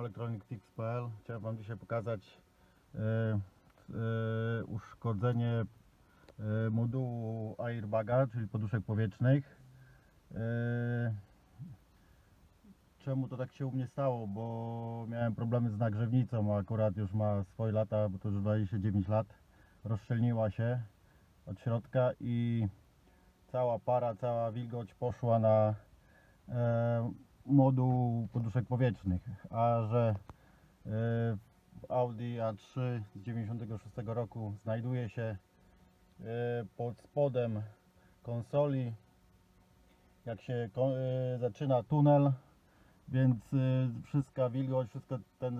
electronicfix.pl Chciałem Wam dzisiaj pokazać e, e, uszkodzenie e, modułu airbaga, czyli poduszek powietrznych. Czemu to tak się u mnie stało? Bo miałem problemy z nagrzewnicą, a akurat już ma swoje lata, bo to już 29 lat. Rozszczelniła się od środka i cała para, cała wilgoć poszła na e, moduł poduszek powietrznych, a że e, Audi A3 z 96 roku znajduje się e, pod spodem konsoli, jak się e, zaczyna tunel, więc wszystka wilgoć, wszystko ten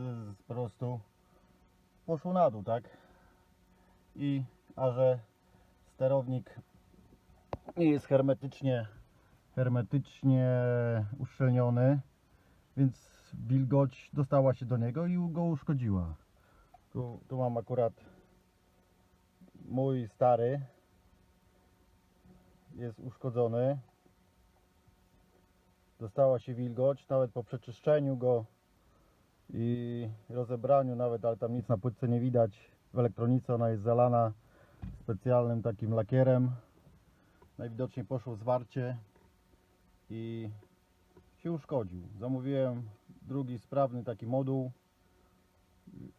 po prostu poszło na dół, tak? I a że sterownik nie jest hermetycznie hermetycznie uszczelniony, więc wilgoć dostała się do niego i go uszkodziła. Tu, tu mam akurat mój stary jest uszkodzony. Dostała się wilgoć, nawet po przeczyszczeniu go i rozebraniu nawet, ale tam nic na płytce nie widać. W elektronice ona jest zalana specjalnym takim lakierem. Najwidoczniej poszło zwarcie i się uszkodził. Zamówiłem drugi sprawny taki moduł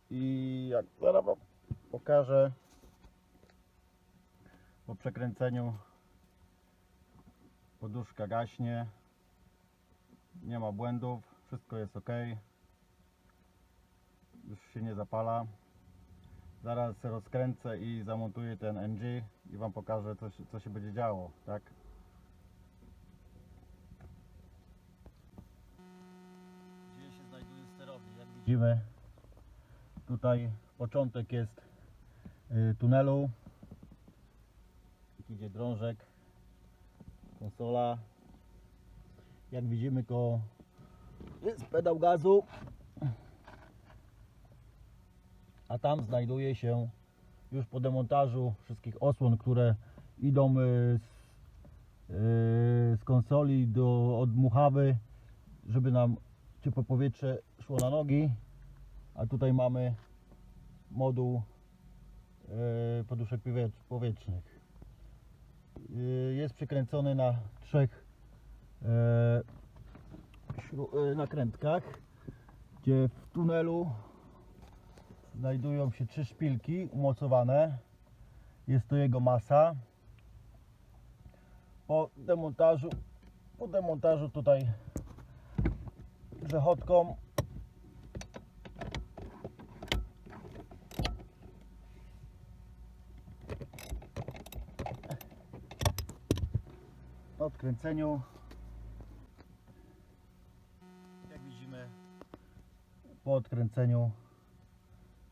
i jak zaraz wam pokażę po przekręceniu poduszka gaśnie nie ma błędów wszystko jest ok. Już się nie zapala. Zaraz rozkręcę i zamontuję ten NG i wam pokażę co co się będzie działo tak gdzie się znajduje widzimy, tutaj początek jest y, tunelu. Idzie drążek, konsola. Jak widzimy, ko jest pedał gazu. A tam znajduje się już po demontażu wszystkich osłon, które idą y, z, y, z konsoli do odmuchawy żeby nam ciepłe powietrze szło na nogi. A tutaj mamy moduł e, poduszek powiet- powietrznych. E, Jest przykręcony na trzech e, nakrętkach, gdzie w tunelu znajdują się trzy szpilki umocowane. Jest to jego masa. Po demontażu, po demontażu tutaj grzechotką. Odkręceniu. Jak widzimy po odkręceniu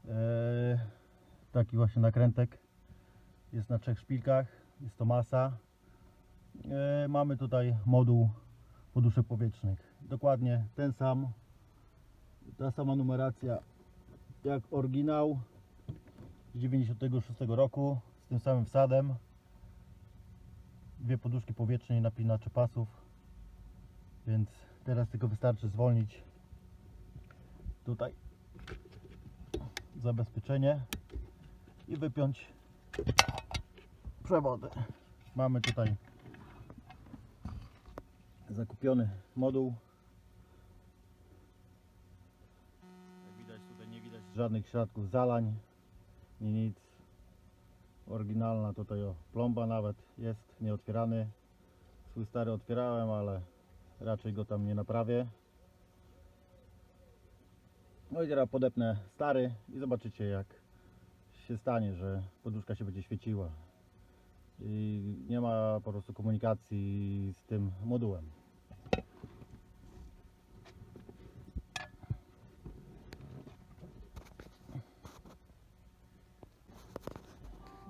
e, taki właśnie nakrętek jest na trzech szpilkach. Jest to masa. E, mamy tutaj moduł poduszek powietrznych. Dokładnie ten sam, ta sama numeracja jak oryginał z 96 roku z tym samym wsadem. Dwie poduszki powietrzne i napinacze pasów. Więc teraz tylko wystarczy zwolnić tutaj zabezpieczenie i wypiąć przewody. Mamy tutaj zakupiony moduł. Jak widać tutaj nie widać żadnych środków zalań, nie nic. Oryginalna tutaj o plomba nawet jest nieotwierany. Swój stary otwierałem, ale raczej go tam nie naprawię. No i teraz podepnę stary i zobaczycie jak się stanie, że poduszka się będzie świeciła. I nie ma po prostu komunikacji z tym modułem.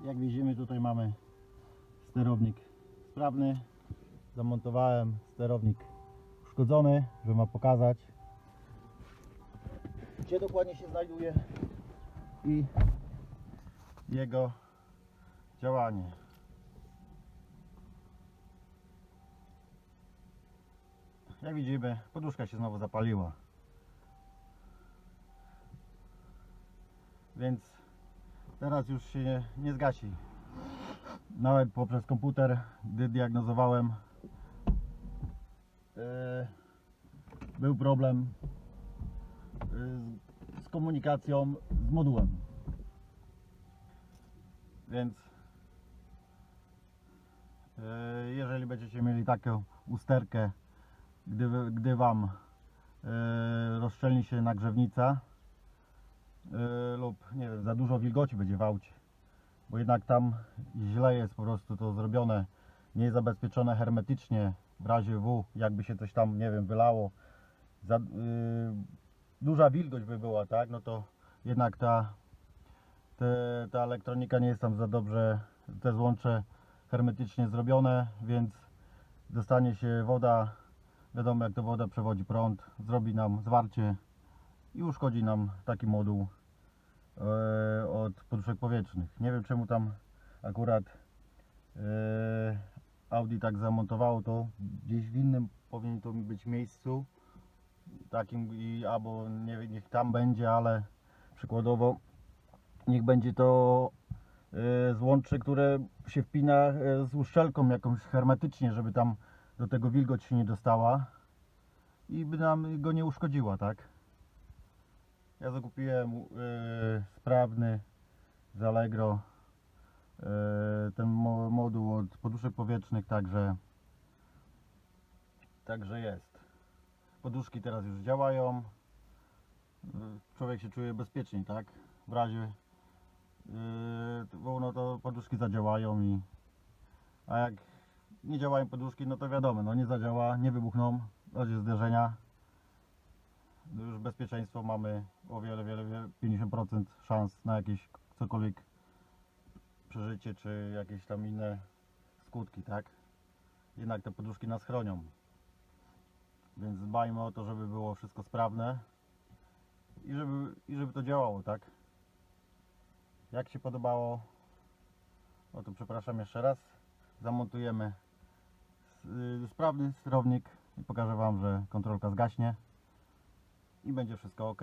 Jak widzimy tutaj mamy sterownik sprawny. Zamontowałem sterownik uszkodzony, żeby Wam pokazać gdzie dokładnie się znajduje i jego działanie. Jak widzimy, poduszka się znowu zapaliła. więc teraz już się nie, nie zgasi. Nawet poprzez komputer, gdy diagnozowałem, yy, był problem yy, z komunikacją z modułem. Więc yy, jeżeli będziecie mieli taką usterkę, gdy, gdy Wam yy, rozszczelni się nagrzewnica yy, lub nie wiem, za dużo wilgoci będzie w aucie, bo jednak tam źle jest po prostu to zrobione, nie jest zabezpieczone hermetycznie w razie W, jakby się coś tam, nie wiem, wylało, za, yy, duża wilgoć by była, tak, no to jednak ta, te, ta elektronika nie jest tam za dobrze, te złącze hermetycznie zrobione, więc dostanie się woda, wiadomo jak to woda przewodzi prąd, zrobi nam zwarcie i uszkodzi nam taki moduł e, od poduszek powietrznych. Nie wiem czemu tam akurat e, Audi tak zamontowało to, gdzieś w innym powinien to być miejscu takim i albo nie niech tam będzie, ale przykładowo niech będzie to e, złącze, które się wpina z uszczelką jakąś hermetycznie, żeby tam do tego wilgoć się nie dostała i by nam go nie uszkodziła, tak? Ja zakupiłem e, sprawny z Allegro e, ten mo- moduł od poduszek powietrznych, także także jest. Poduszki teraz już działają. Człowiek się czuje bezpieczniej, tak? W razie yy, no to poduszki zadziałają i a jak nie działają poduszki, no to wiadomo, no nie zadziała, nie wybuchną w razie zderzenia. No Już bezpieczeństwo mamy o wiele, wiele, wiele 50% szans na jakieś cokolwiek przeżycie, czy jakieś tam inne skutki, tak? Jednak te poduszki nas chronią. Więc dbajmy o to, żeby było wszystko sprawne i żeby, i żeby to działało, tak? Jak się podobało, no to przepraszam jeszcze raz. Zamontujemy y, sprawny sterownik i pokażę Wam, że kontrolka zgaśnie i będzie wszystko ok.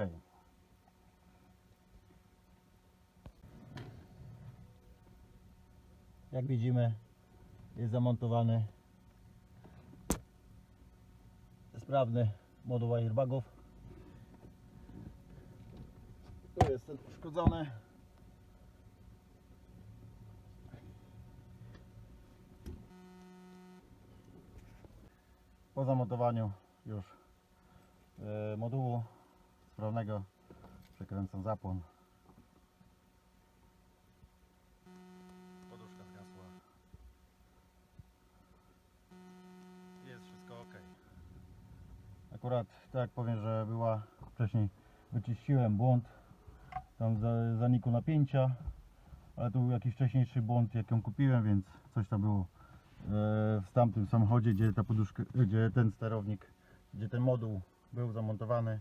Jak widzimy, jest zamontowany sprawny moduł airbagów. Tu jest ten uszkodzony. Po zamontowaniu już modułu sprawnego przekręcam zapłon. Poduszka zgasła. Jest wszystko ok. Akurat tak powiem, że była wcześniej wyczyściłem błąd tam za, zaniku napięcia, ale to był jakiś wcześniejszy błąd jak ją kupiłem, więc coś tam było e, w tamtym samochodzie, gdzie ta poduszka, gdzie ten sterownik, gdzie ten moduł był zamontowany,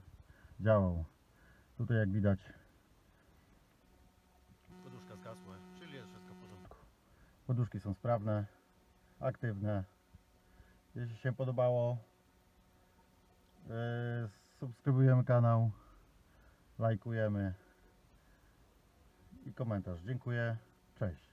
działał. Tutaj jak widać poduszka zgasła, czyli jest wszystko w porządku. Poduszki są sprawne, aktywne. Jeśli się podobało, e, subskrybujemy kanał, lajkujemy i komentarz. Dziękuję, cześć.